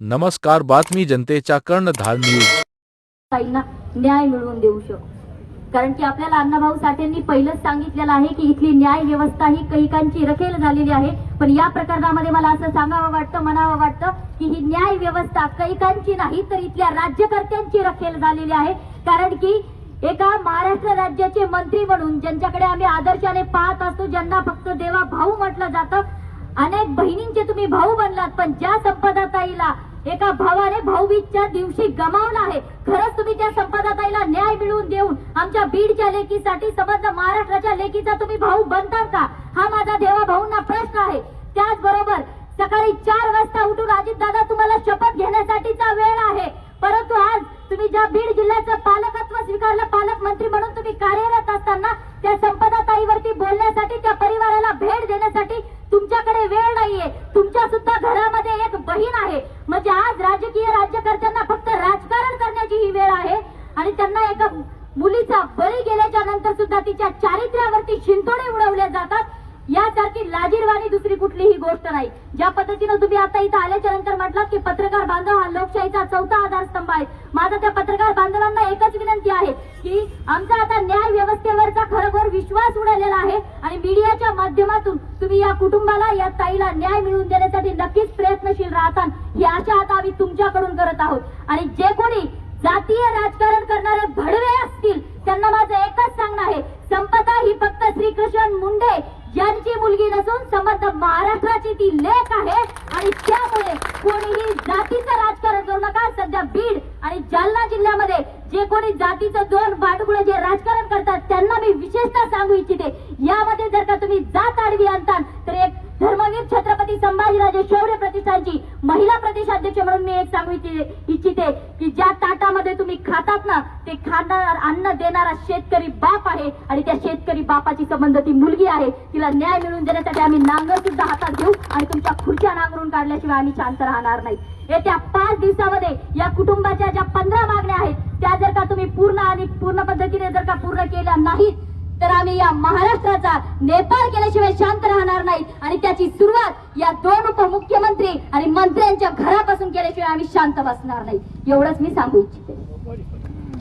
नमस्कार बातमी जनतेच्या कर्णधार न्यूज. ताईंना न्याय मिळवून देऊ शकतो कारण की आपल्याला अण्णाभाऊ साठेंनी पहिलंच सांगितलेलं आहे की इथली न्याय व्यवस्था ही कैकांची रखेल झालेली आहे. पण या प्रकरणामध्ये मला असं सांगावं वाटतं म्हणावं वाटतं की ही न्याय व्यवस्था कैकांची नाही तर इथल्या राज्यकर्त्यांची रखेल झालेली आहे. कारण की एका महाराष्ट्र राज्याचे मंत्री म्हणून ज्यांच्याकडे आम्ही आदर्शाने पाहत असतो ज्यांना फक्त देवा भाऊ म्हटलं जातं. अनेक बहिणींचे तुम्ही भाऊ बनलात पण ज्या एका भावाने भाऊबीजच्या दिवशी गमावला आहे. खरंच तुम्ही त्या संपदाताईला न्याय मिळवून देऊन आमच्या बीडच्या लेकीसाठी समज महाराष्ट्राच्या लेकीचा तुम्ही भाऊ बनतात का? हा माझा देवा भाऊंना प्रश्न आहे. त्याचबरोबर सकाळी चार वाजता उठून अजितदादा तुम्हाला शपथ घेण्यासाठीचा वेळ आहे. परंतु आज तुम्ही ज्या बीड जिल्ह्याचं पालकत्व स्वीकारलं पालकमंत्री म्हणून तुम्ही कार्यरत असताना त्या संपदाताईवरती बोलण्यासाठी त्या परिवाराला भेट देण्यासाठी तुमच्याकडे वेळ नाहीये. तुमच्या सुद्धा घरामध्ये बहीण आहे म्हणजे आज राजकीय राज्यकर्त्यांना फक्त राजकारण करण्याची ही वेळ आहे आणि त्यांना एका मुलीचा बळी गेल्याच्यानंतर सुद्धा तिच्या चारित्र्यावरती शिंतोडे उडवले जातात. यासारखी लाजीरवाणी दुसरी कुठलीही गोष्ट नाही. ज्या पद्धतीनं तुम्ही आता इथं आल्याच्यानंतर म्हटलात की पत्रकार बांधव हा लोकशाहीचा चौथा आधारस्तंभ आहे. माझा त्या पत्रकार बांधवांना एकच विनंती आहे की आमचा आता न्याय व्यवस्थेवरचा खरोखर विश्वास उडालेला आहे आणि मीडियाच्या माध्यमातून तुम्ही या कुटुंबाला या ताईला न्याय मिळवून देण्यासाठी नक्कीच प्रयत्नशील राहतात याच्या आता आम्ही तुमच्याकडून करत आहोत. आणि जे कोणी जातीय राजकारण करणारे भडवे असतील त्यांना माझं एकच सांगणं आहे. संपदा ही फक्त श्रीकृष्ण मुंडे यांची मुलगी नसून समर्थ महाराष्ट्राची ती लेख आहे. आणि त्यामुळे कोणीही जातीचं राजकारण करू नका. सध्या बीड आणि जालना जिल्ह्यामध्ये जे कोणी जातीचं दोन बाटकुळे जे राजकारण करतात त्यांना मी विशेषतः सांगू इच्छिते. यामध्ये जर का तुम्ही जात आडवी आणता तर एक धर्मवीर छत्रपती संभाजीराजे शौर्य प्रतिष्ठानची महिला प्रदेशाध्यक्ष म्हणून मी एक सांगू इच्छिते की ज्या ताटामध्ये तुम्ही खातात ना ते खाणार अन्न देणारा शेतकरी बाप आहे आणि त्या शेतकरी बापाची संबंध ती मुलगी आहे. तिला न्याय मिळवून देण्यासाठी आम्ही नांगर सुद्धा हातात घेऊ आणि तुमच्या खुर्च्या नांगरून काढल्याशिवाय आम्ही शांत राहणार नाही. येत्या पाच दिवसामध्ये या कुटुंबाच्या ज्या पंधरा मागण्या आहेत त्या जर का तुम्ही पूर्ण आणि पूर्ण पद्धतीने जर का पूर्ण केल्या नाहीत तर आम्ही या महाराष्ट्राचा नेपाळ केल्याशिवाय शांत राहणार नाही. आणि त्याची सुरुवात या दोन उपमुख्यमंत्री आणि मंत्र्यांच्या घरापासून केल्याशिवाय आम्ही शांत बसणार नाही. एवढंच मी सांगू इच्छिते.